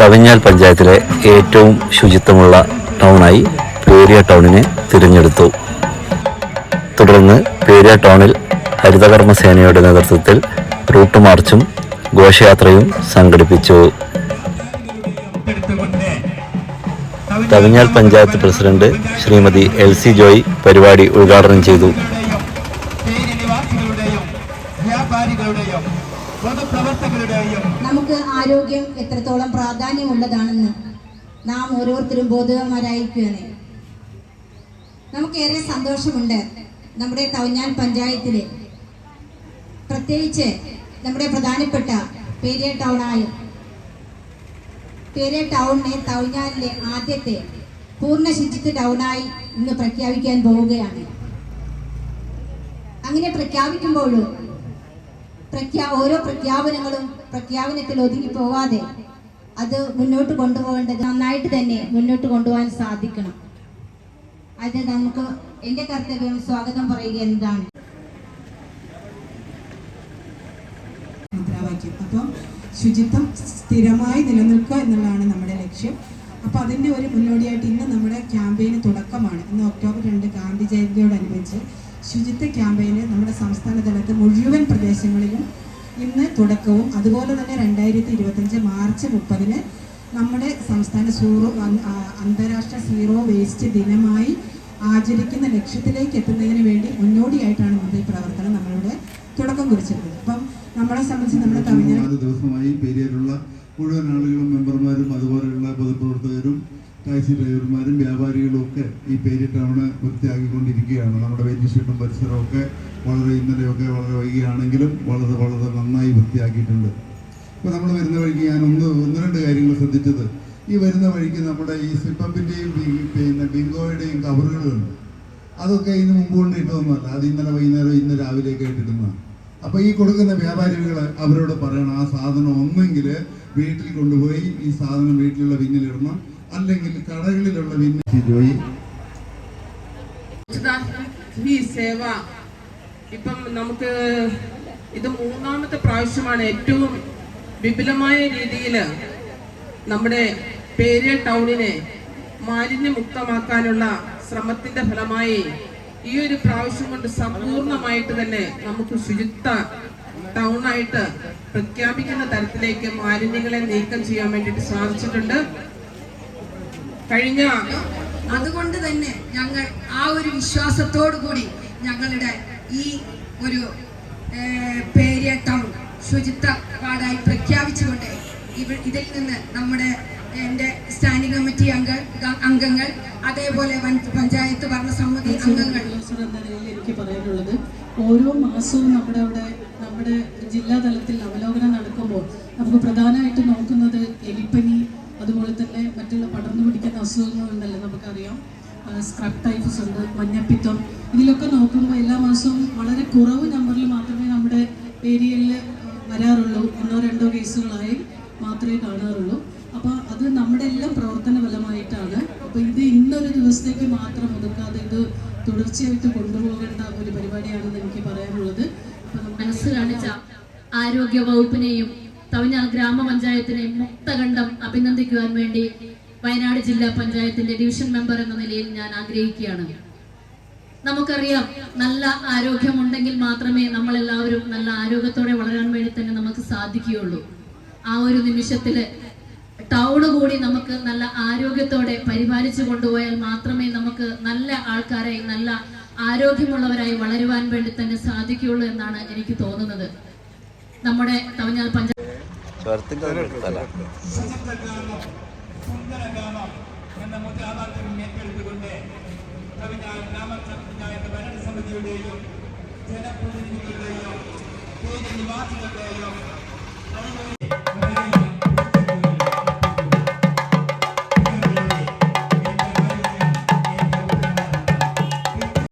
തവിഞ്ഞാൽ പഞ്ചായത്തിലെ ഏറ്റവും ശുചിത്വമുള്ള ടൗണായി പേരിയ ടൗണിനെ തിരഞ്ഞെടുത്തു. തുടർന്ന് പേരിയ ടൗണിൽ ഹരിതകർമ്മ സേനയുടെ നേതൃത്വത്തിൽ റൂട്ട് മാർച്ചും ഘോഷയാത്രയും സംഘടിപ്പിച്ചു. Thavinhal panchayat president Shrimati L C Joy പരിപാടി ഉദ്ഘാടനം ചെയ്തു. നമുക്ക് ആരോഗ്യം എത്രത്തോളം പ്രാധാന്യമുള്ളതാണെന്ന് നാം ഓരോരുത്തരും ബോധവാന്മാരായിരിക്കുകയാണ്. നമുക്കേറെ സന്തോഷമുണ്ട് നമ്മുടെ തവഞ്ഞാൽ പഞ്ചായത്തിൽ പ്രത്യേകിച്ച് നമ്മുടെ പ്രധാനപ്പെട്ട പേരിയ ടൗണായ പേരിയ ടൗണിനെ തവഞ്ഞാലിലെ ആദ്യത്തെ പൂർണ ശുചിത്വ ടൗണായി ഇന്ന് പ്രഖ്യാപിക്കാൻ പോവുകയാണ്. അങ്ങനെ പ്രഖ്യാപിക്കുമ്പോഴും പ്രഖ്യാ ഓരോ പ്രഖ്യാപനങ്ങളും പ്രഖ്യാപനത്തിൽ ഒതുങ്ങി പോവാതെ അത് മുന്നോട്ട് കൊണ്ടുപോകേണ്ടത് നന്നായിട്ട് തന്നെ മുന്നോട്ട് കൊണ്ടുപോകാൻ സാധിക്കണം. അത് നമുക്ക് എന്റെ കർത്തവ്യം സ്വാഗതം പറയുക മുദ്രാവാക്യം അപ്പം ശുചിത്വം സ്ഥിരമായി നിലനിൽക്കുക എന്നുള്ളതാണ് നമ്മുടെ ലക്ഷ്യം. അപ്പോൾ അതിന്റെ ഒരു മുന്നോടിയായിട്ട് ഇന്ന് നമ്മുടെ ക്യാമ്പയിന് തുടക്കമാണ്. ഇന്ന് ഒക്ടോബർ രണ്ട് ഗാന്ധി ജയന്തിയോടനുബന്ധിച്ച് ശുചിത്വ ക്യാമ്പയിന് നമ്മുടെ സംസ്ഥാന തലത്ത് മുഴുവൻ പ്രദേശങ്ങളിലും ഇന്ന് തുടക്കവും. അതുപോലെ തന്നെ രണ്ടായിരത്തി ഇരുപത്തഞ്ച് മാർച്ച് മുപ്പതിന് നമ്മുടെ സംസ്ഥാന സീറോ അന്താരാഷ്ട്ര സീറോ വേസ്റ്റ് ദിനമായി ആചരിക്കുന്ന ലക്ഷ്യത്തിലേക്ക് എത്തുന്നതിന് വേണ്ടി മുന്നോടിയായിട്ടാണ് നമ്മുടെ ഈ പ്രവർത്തനം നമ്മളിവിടെ തുടക്കം കുറിച്ചിരുന്നത് അപ്പം നമ്മളെ സംബന്ധിച്ച് നമ്മുടെ തമിഴ്നാട് ദിവസമായി പേരിലുള്ള മുഴുവൻ ആളുകളും മെമ്പർമാരും അതുപോലെയുള്ള പൊതുപ്രവർത്തകരും ടാക്സി ഡ്രൈവർമാരും വ്യാപാരികളും ഒക്കെ ഈ പേരിട്ടാണ് ടൗണ് വൃത്തിയാക്കിക്കൊണ്ടിരിക്കുകയാണ്. നമ്മുടെ പരിസരവും ഒക്കെ വളരെ ഇന്നലെയൊക്കെ വളരെ വൈകിയാണെങ്കിലും വളരെ വളരെ നന്നായി വൃത്തിയാക്കിയിട്ടുണ്ട്. ഇപ്പോൾ നമ്മൾ വരുന്ന വഴിക്ക് ഞാൻ ഒന്ന് ഒന്ന് രണ്ട് കാര്യങ്ങൾ ശ്രദ്ധിച്ചത്. ഈ വരുന്ന വഴിക്ക് നമ്മുടെ ഈ സിപ്പമ്പിന്റെയും പിന്നെ ബിങ്കോയുടെയും കവറുകളുണ്ട്. അതൊക്കെ ഇതിന് മുമ്പ് കൊണ്ട് ഇട്ടതൊന്നുമല്ല. അത് ഇന്നലെ വൈകുന്നേരം ഇന്ന് രാവിലെയൊക്കെ ഇട്ടിരുന്നതാണ് അപ്പോൾ ഈ കൊടുക്കുന്ന വ്യാപാരികൾ അവരോട് പറയണം ആ സാധനം ഒന്നെങ്കിൽ വീട്ടിൽ കൊണ്ടുപോയി ഈ സാധനം വീട്ടിലുള്ള ബിന്നിലിടണം അല്ലെങ്കിൽ കടകളിലുള്ള വിന്നി ജോയി. സേവ ഇപ്പം നമുക്ക് ഇത് മൂന്നാമത്തെ പ്രാവശ്യമാണ് ഏറ്റവും വിപുലമായ രീതിയിൽ നമ്മുടെ പേരിയ ടൗണിനെ മാലിന്യമുക്തമാക്കാനുള്ള ശ്രമത്തിന്റെ ഫലമായി ഈ ഒരു പ്രാവശ്യം കൊണ്ട് സമ്പൂർണമായിട്ട് തന്നെ നമുക്ക് ശുചിത്വ ടൗണായിട്ട് പ്രഖ്യാപിക്കുന്ന തരത്തിലേക്ക് മാലിന്യങ്ങളെ നീക്കം ചെയ്യാൻ വേണ്ടിയിട്ട് സാധിച്ചിട്ടുണ്ട്. കഴിഞ്ഞ അതുകൊണ്ട് തന്നെ ഞങ്ങൾ ആ ഒരു വിശ്വാസത്തോടു കൂടി ഞങ്ങളുടെ ഈ ഒരു പേരിയ ടൗൺ ശുചിത്വ വാർഡായി പ്രഖ്യാപിച്ചുകൊണ്ട് ഇവ ഇതിൽ നിന്ന് നമ്മുടെ എന്റെ സ്റ്റാൻഡിംഗ് കമ്മിറ്റി അംഗ അംഗങ്ങൾ അതേപോലെ വൻ- പഞ്ചായത്ത് ഭരണസമിതി അംഗങ്ങൾ ഉദ്യോഗസ്ഥർ എന്ന നിലയിൽ എനിക്ക് പറയാനുള്ളത് ഓരോ മാസവും നമ്മുടെ അവിടെ നമ്മുടെ ജില്ലാതലത്തിൽ അവലോകനം നടക്കുമ്പോൾ നമുക്ക് പ്രധാനമായിട്ട് നോക്കുന്നത് എലിപ്പനി മറ്റുള്ള പടർന്നു പിടിക്കുന്ന അസുഖങ്ങളുണ്ടല്ലോ നമുക്കറിയാം. സ്ക്രബ് ടൈഫസ് ഉണ്ട് മഞ്ഞപ്പിത്തം. ഇതിലൊക്കെ നോക്കുമ്പോൾ എല്ലാ മാസവും വളരെ കുറവ് നമ്പറിൽ മാത്രമേ നമ്മുടെ ഏരിയയിൽ വരാറുള്ളൂ. ഒന്നോ രണ്ടോ കേസുകളായി മാത്രമേ കാണാറുള്ളൂ. അപ്പോൾ അത് നമ്മുടെ എല്ലാം പ്രവർത്തന ഫലമായിട്ടാണ്. അപ്പോൾ ഇത് ഇന്നൊരു ദിവസത്തേക്ക് മാത്രം ഒതുക്കാതെ ഇത് തുടർച്ചയായിട്ട് കൊണ്ടുപോകേണ്ട ഒരു പരിപാടിയാണെന്ന് എനിക്ക് പറയാനുള്ളത്. മനസ്സ് കാണിച്ച ആരോഗ്യ വകുപ്പിനെയും തവിഞ്ഞാൽ ഗ്രാമപഞ്ചായത്തിനെ മുക്തകണ്ഠം അഭിനന്ദിക്കുവാൻ വേണ്ടി വയനാട് ജില്ലാ പഞ്ചായത്തിന്റെ ഡിവിഷൻ മെമ്പർ എന്ന നിലയിൽ ഞാൻ ആഗ്രഹിക്കുകയാണ്. നമുക്കറിയാം നല്ല ആരോഗ്യമുണ്ടെങ്കിൽ മാത്രമേ നമ്മൾ എല്ലാവരും നല്ല ആരോഗ്യത്തോടെ വളരാൻ വേണ്ടി തന്നെ നമുക്ക് സാധിക്കുകയുള്ളൂ. ആ ഒരു നിമിഷത്തിൽ ടൗണ് കൂടി നമുക്ക് നല്ല ആരോഗ്യത്തോടെ പരിപാലിച്ചു കൊണ്ടുപോയാൽ മാത്രമേ നമുക്ക് നല്ല ആൾക്കാരായി നല്ല ആരോഗ്യമുള്ളവരായി വളരുവാൻ വേണ്ടി തന്നെ സാധിക്കുകയുള്ളൂ എന്നാണ് എനിക്ക് തോന്നുന്നത്. നമ്മുടെ തവഞ്ഞാൽ പഞ്ചായത്ത് സ്വരത്തിന്റെ എടുത്തല്ല എന്ന മുദ്രാവാക്യം ഏറ്റെടുത്തുകൊണ്ട് ഗ്രാമപഞ്ചായത്ത് ഭരണസമിതിയുടെയും ജനപ്രതിനിധികളുടെയും നിവാസികളുടെയും